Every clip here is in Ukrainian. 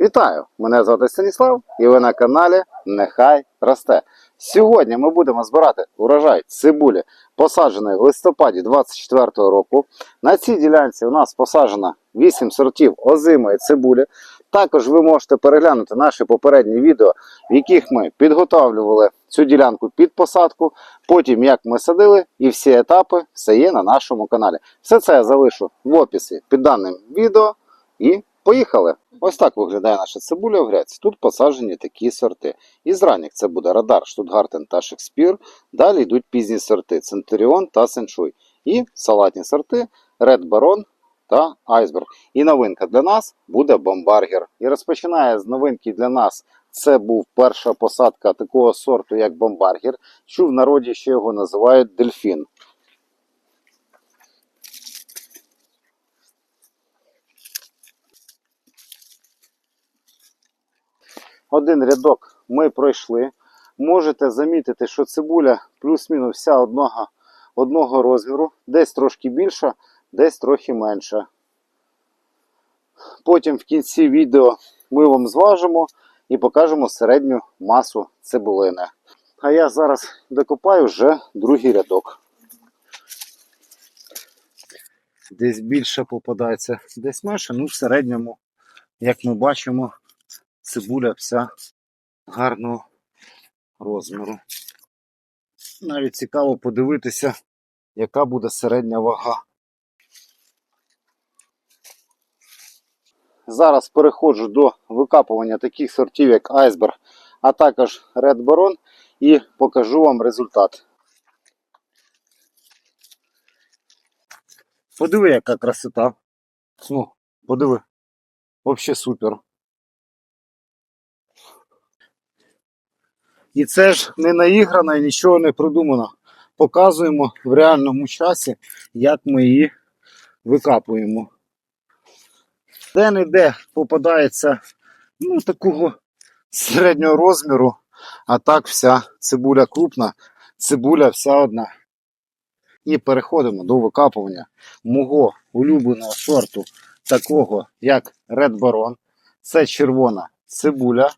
Вітаю! Мене звати Станіслав і ви на каналі Нехай росте. Сьогодні ми будемо збирати урожай цибулі, посадженої в листопаді 2024 року. На цій ділянці у нас посаджено 8 сортів озимої цибулі. Також ви можете переглянути наші попередні відео, в яких ми підготовлювали цю ділянку під посадку, потім як ми садили, і всі етапи все є на нашому каналі. Все це я залишу в описі під даним відео. І поїхали. Ось так виглядає наша цибуля в гряці. Тут посаджені такі сорти. Із ранніх це буде Радар, Штутгартен та Шекспір. Далі йдуть пізні сорти Центуріон та Сеншуй. І салатні сорти Ред Барон та Айсберг. І новинка для нас буде бомбаргер. І розпочинає з новинки для нас. Це був перша посадка такого сорту, як бомбаргер. Чув в народі ще його називають дельфін. Один рядок ми пройшли. Можете замітити, що цибуля плюс-мінус вся одного, одного розміру, десь трошки більша, десь трохи менша. Потім в кінці відео ми вам зважимо і покажемо середню масу цибулини. А я зараз докопаю вже другий рядок. Десь більше попадається, десь менше, ну в середньому, як ми бачимо, цибуля вся гарного розміру. Навіть цікаво подивитися, яка буде середня вага. Зараз переходжу до викапування таких сортів, як Айсберг, а також Red Baron, і покажу вам результат. Подиви, яка красота. Ну, подиви. Взагалі супер. І це ж не наіграно і нічого не придумано. Показуємо в реальному часі, як ми її викапуємо. Де-не-де попадається ну, такого середнього розміру, а так вся цибуля крупна, цибуля вся одна. І переходимо до викапування мого улюбленого сорту, такого як Red Baron. Це червона цибуля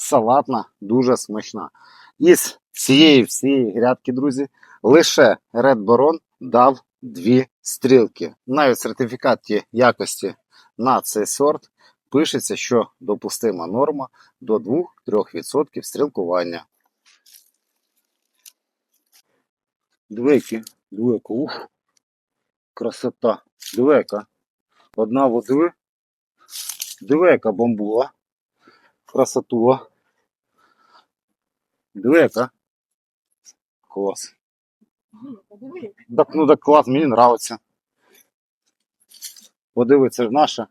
салатна, дуже смачна. Із цієї всієї грядки, друзі, лише Red Baron дав дві стрілки. Навіть в сертифікаті якості на цей сорт пишеться, що допустима норма до 2-3% стрілкування. Двійки, двійка, ух, красота. Двійка. Одна водиви, двійка бамбула красотула. Двека. Клас. Так, ну так клас, мені нравиться. Подиви, це ж наша.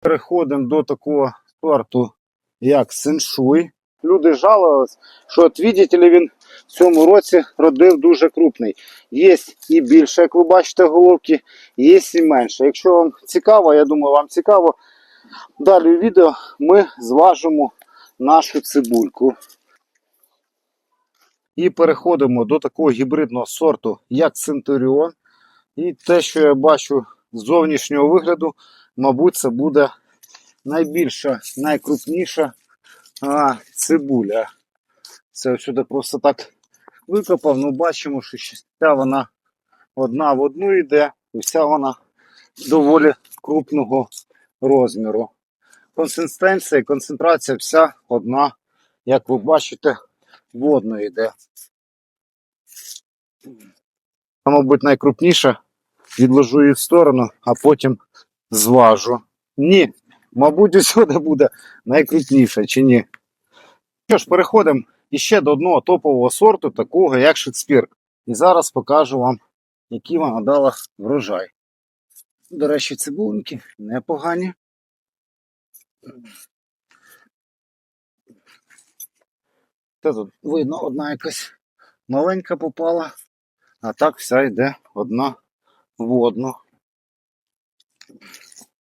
Переходимо до такого сорту, як сеншуй. Люди жалувались, що от видите ли, він в цьому році родив дуже крупний. Є і більше, як ви бачите, головки, є і менше. Якщо вам цікаво, я думаю, вам цікаво, Далі в відео ми зважимо нашу цибульку. І переходимо до такого гібридного сорту, як Центуріон. І те, що я бачу з зовнішнього вигляду, мабуть, це буде найбільша, найкрупніша а, цибуля. Це сюди просто так викопав, ну бачимо, що вся вона одна в одну йде, і вся вона доволі крупного розміру. Консистенція і концентрація вся одна, як ви бачите, водно йде. Мабуть, найкрупніша. Відложу її в сторону, а потім зважу. Ні, мабуть, усюди буде найкрупніша чи ні. Що ж, переходимо іще до одного топового сорту, такого як Шекспір. І зараз покажу вам, який вона дала врожай. До речі, цибулинки непогані. Та тут видно, одна якась маленька попала, а так вся йде одна в одну.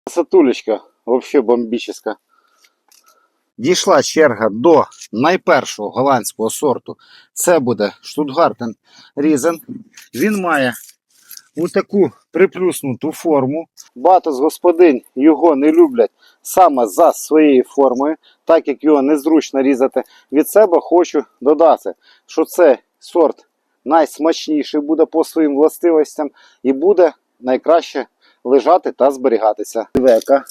Сатулечка, взагалі бомбічна. Дійшла черга до найпершого голландського сорту. Це буде Штутгартен Різен. Він має у таку приплюснуту форму. Багато з господинь його не люблять саме за своєю формою, так як його незручно різати. Від себе хочу додати, що цей сорт найсмачніший буде по своїм властивостям і буде найкраще лежати та зберігатися. Диви, яка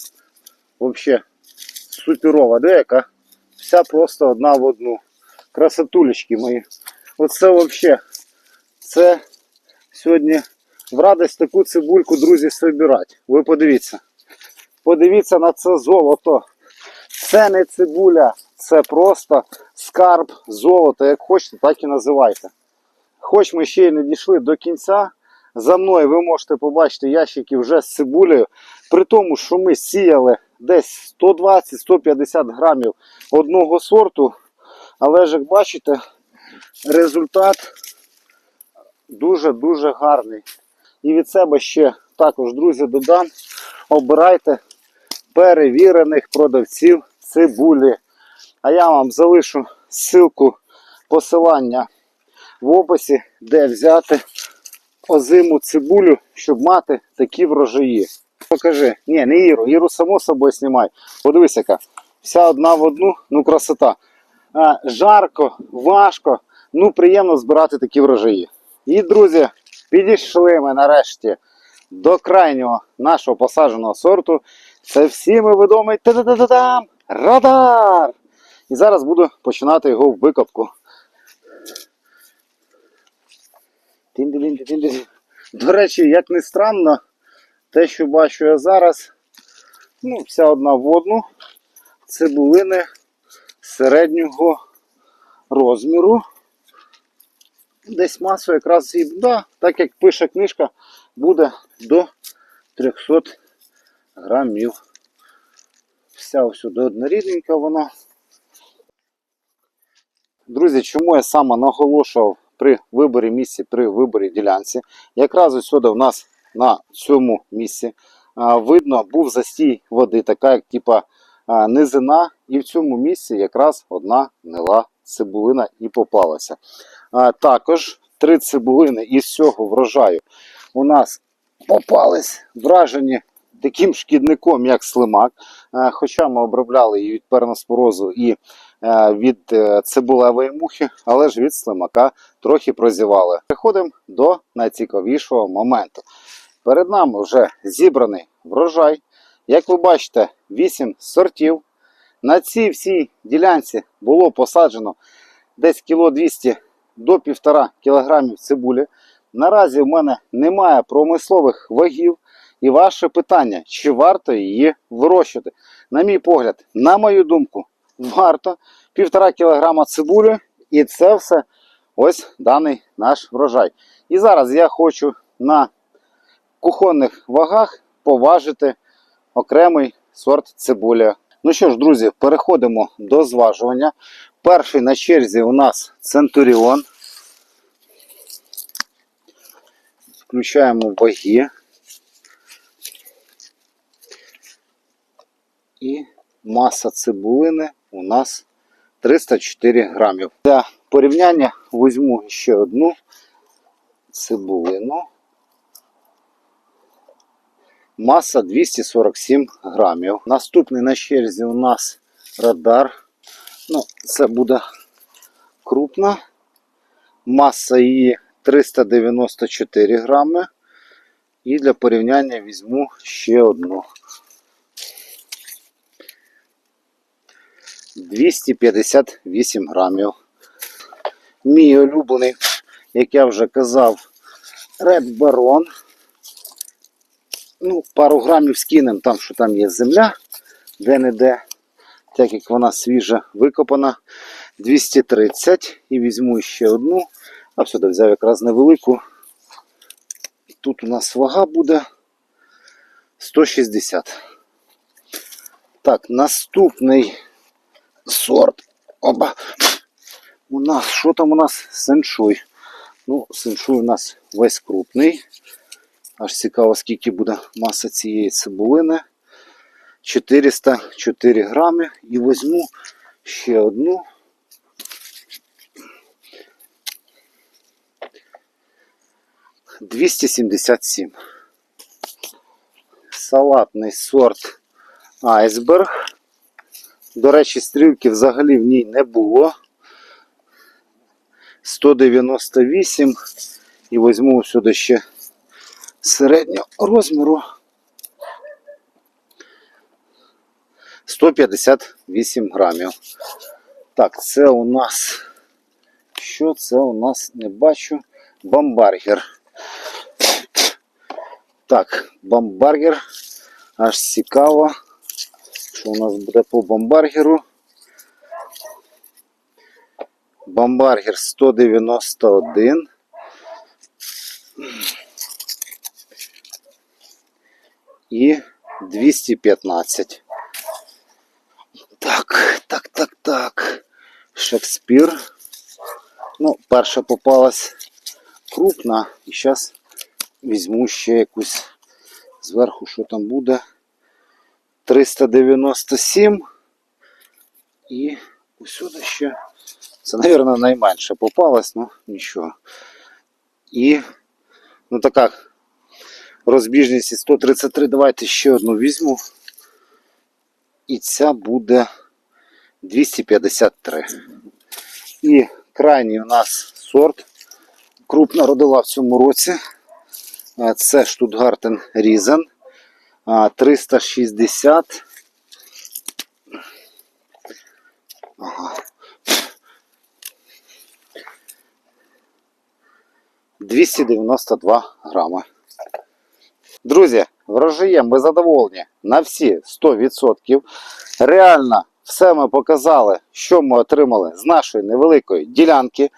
взагалі суперова, диви, вся просто одна в одну. Красотулечки мої. Оце взагалі, це сьогодні в радість таку цибульку, друзі, собирати. Ви подивіться. Подивіться на це золото. Це не цибуля, це просто скарб золота, як хочете, так і називайте. Хоч ми ще й не дійшли до кінця. За мною ви можете побачити ящики вже з цибулею. При тому, що ми сіяли десь 120-150 грамів одного сорту. Але ж як бачите, результат дуже-дуже гарний. І від себе ще також, друзі, додам. Обирайте перевірених продавців цибулі. А я вам залишу ссылку посилання в описі, де взяти озиму цибулю, щоб мати такі врожаї. Покажи. Ні, не Іру. Іру само собою знімай. Подивись, яка. Вся одна в одну, ну красота. А, жарко, важко, ну приємно збирати такі врожаї. І, друзі, підійшли ми нарешті до крайнього нашого посадженого сорту. Це всіми відомий та-да-да-да-дам! радар. І зараз буду починати його викопку. Тин-дин-дин-дин-дин. До речі, як не странно, те, що бачу я зараз, ну, вся одна в одну, цибулини середнього розміру. Десь масу якраз і да, так як пише книжка, буде до 300 грамів. Вся ось однорідненька вона. Друзі, чому я саме наголошував при виборі місця, при виборі ділянці? Якраз ось в нас на цьому місці видно був застій води, така як типа низина, і в цьому місці якраз одна гнила цибулина і попалася. Також три цибулини із цього врожаю у нас попались вражені таким шкідником, як слимак. Е, Хоча ми обробляли її від перноспорозу і е, від е, цибулевої мухи, але ж від слимака трохи прозівали. Переходимо до найцікавішого моменту. Перед нами вже зібраний врожай. Як ви бачите, 8 сортів. На цій всій ділянці було посаджено десь кіло 200 до 1,5 кг цибулі. Наразі в мене немає промислових вагів. І ваше питання, чи варто її вирощувати? На мій погляд, на мою думку, варто 1,5 кг цибулі, і це все ось даний наш врожай. І зараз я хочу на кухонних вагах поважити окремий сорт цибулі. Ну що ж, друзі, переходимо до зважування. Перший на черзі у нас Центуріон. Включаємо ваги. І маса цибулини у нас 304 грамів. Для порівняння візьму ще одну цибулину. Маса 247 грамів. Наступний на черзі у нас радар. Ну, це буде крупна. Маса її 394 грами. І для порівняння візьму ще одну. 258 грамів. Мій улюблений, як я вже казав, Red Baron. Ну, пару грамів скинем там, що там є земля, де-не-де, так як вона свіжа викопана. 230 і візьму ще одну. А сюди взяв якраз невелику. Тут у нас вага буде 160. Так, наступний сорт. Оба. У нас, що там у нас? Сеншуй. Ну, сеншуй у нас весь крупний. Аж цікаво, скільки буде маса цієї цибулини. 404 грами. І візьму ще одну. Двісті сімдесят сім. салатний сорт айсберг. До речі, стрілки взагалі в ній не було. 198 і візьму сюди ще середнього розміру. 158 грамів. Так, це у нас. Що це у нас? Не бачу. Бамбаргер. Так, бамбаргер. Аж цікаво, що у нас буде по бамбаргеру. Бамбаргер 191. І 215. Так, так, так, так. Шекспір. Ну, перша попалась крупна. І зараз візьму ще якусь зверху, що там буде. 397. І усюди ще. Це, мабуть, найменше попалась, ну нічого. І ну така розбіжність із 133. Давайте ще одну візьму. І ця буде 253. І крайній у нас сорт. Крупна родила в цьому році. Це Штутгартен Різен. 360. Ага. 292 грами. Друзі, врожаєм ми задоволені на всі 100%. Реально, все ми показали, що ми отримали з нашої невеликої ділянки.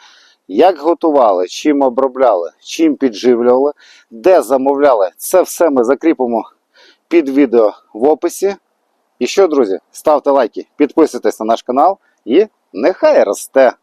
Як готували, чим обробляли, чим підживлювали, де замовляли, це все ми закріпимо під відео в описі. І що, друзі, ставте лайки, підписуйтесь на наш канал і нехай росте!